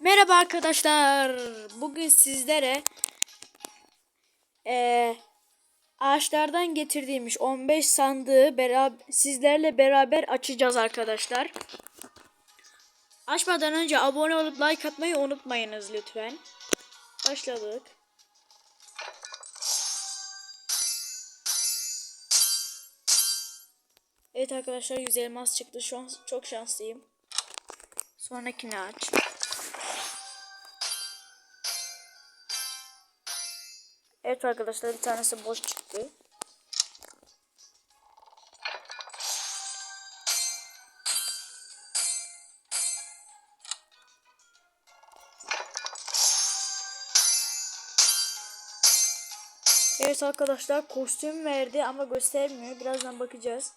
Merhaba arkadaşlar. Bugün sizlere eee, ağaçlardan getirdiğimiz 15 sandığı beraber sizlerle beraber açacağız arkadaşlar. Açmadan önce abone olup like atmayı unutmayınız lütfen. Başladık. Evet arkadaşlar 100 elmas çıktı. Şu an çok şanslıyım. Sonrakini aç. Evet arkadaşlar bir tanesi boş çıktı. Evet arkadaşlar kostüm verdi ama göstermiyor. Birazdan bakacağız.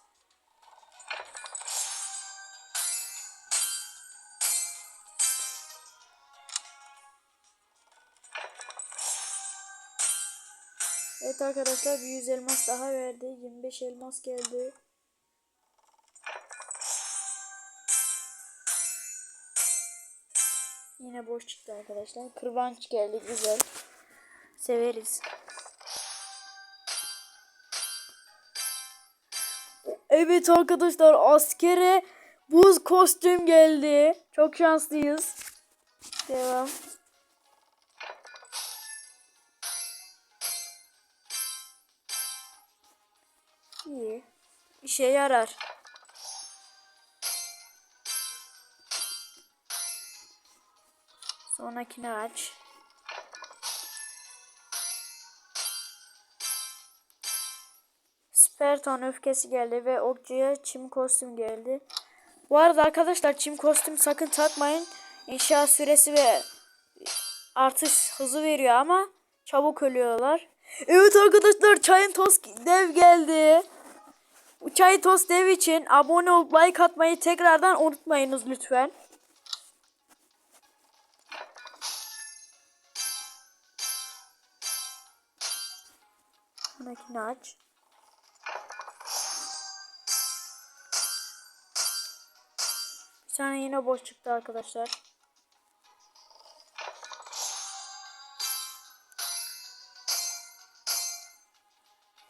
Evet arkadaşlar bir 100 elmas daha verdi. 25 elmas geldi. Yine boş çıktı arkadaşlar. Kırbanç geldi güzel. Severiz. Evet arkadaşlar askere buz kostüm geldi. Çok şanslıyız. Devam. İşe yarar. Sonrakini aç. Sperton öfkesi geldi ve okçuya çim kostüm geldi. Bu arada arkadaşlar çim kostüm sakın takmayın. İnşaat süresi ve artış hızı veriyor ama çabuk ölüyorlar. Evet arkadaşlar çayın toz dev geldi. Çay tost dev için abone olup like atmayı tekrardan unutmayınız lütfen. Sonrakini aç. Bir tane yine boş çıktı arkadaşlar.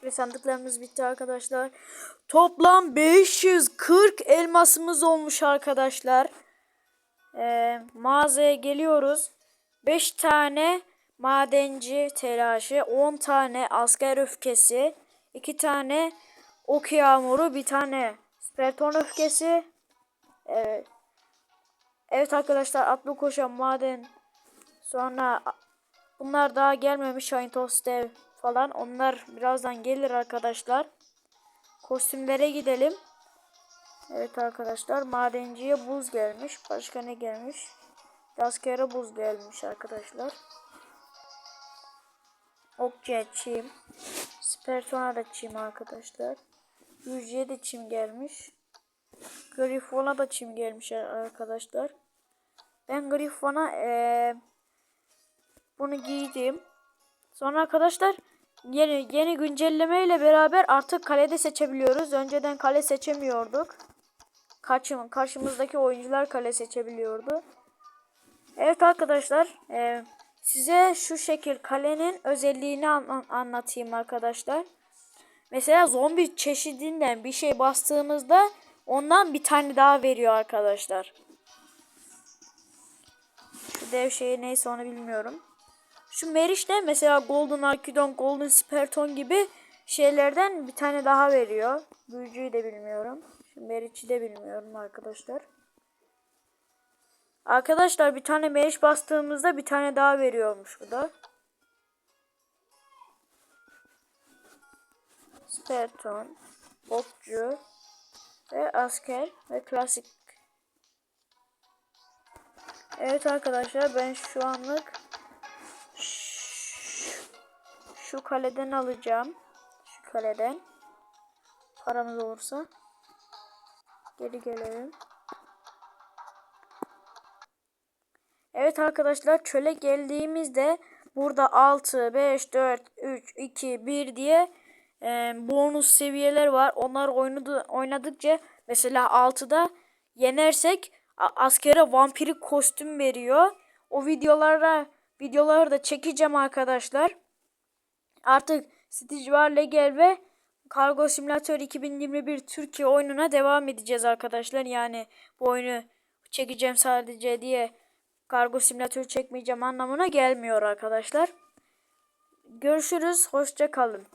Ve sandıklarımız bitti arkadaşlar. Toplam 540 elmasımız olmuş arkadaşlar. Ee, mağazaya geliyoruz. 5 tane madenci telaşı, 10 tane asker öfkesi, 2 tane ok yağmuru, bir tane sperton öfkesi. Evet. Evet arkadaşlar atlı koşan maden sonra bunlar daha gelmemiş Shine Dev falan. Onlar birazdan gelir arkadaşlar. Kostümlere gidelim. Evet arkadaşlar madenciye buz gelmiş. Başka ne gelmiş? Askere buz gelmiş arkadaşlar. Okçuya çim. Spertona da çim arkadaşlar. Yüzüye de çim gelmiş. Grifon'a da çim gelmiş arkadaşlar. Ben Grifon'a ee, bunu giydim. Sonra arkadaşlar yeni yeni güncelleme ile beraber artık kalede seçebiliyoruz. Önceden kale seçemiyorduk. Karşım, karşımızdaki oyuncular kale seçebiliyordu. Evet arkadaşlar e, size şu şekil kalenin özelliğini an- anlatayım arkadaşlar. Mesela zombi çeşidinden bir şey bastığımızda ondan bir tane daha veriyor arkadaşlar. Şu dev şeyi neyse onu bilmiyorum. Şu Meriç de mesela Golden Arkidon, Golden Sperton gibi şeylerden bir tane daha veriyor. Büyücüyü de bilmiyorum. Şu Meriç'i de bilmiyorum arkadaşlar. Arkadaşlar bir tane Meriç bastığımızda bir tane daha veriyormuş bu da. Sperton, Okçu ve Asker ve Klasik. Evet arkadaşlar ben şu anlık şu kaleden alacağım. Şu kaleden. Paramız olursa. Geri gelelim. Evet arkadaşlar çöle geldiğimizde burada 6, 5, 4, 3, 2, 1 diye e, bonus seviyeler var. Onlar oynadı, oynadıkça mesela 6'da yenersek askere vampirik kostüm veriyor. O videolara videoları da çekeceğim arkadaşlar. Artık Stitch var Legel ve Kargo Simulator 2021 Türkiye oyununa devam edeceğiz arkadaşlar. Yani bu oyunu çekeceğim sadece diye Kargo Simülatör çekmeyeceğim anlamına gelmiyor arkadaşlar. Görüşürüz. Hoşça kalın.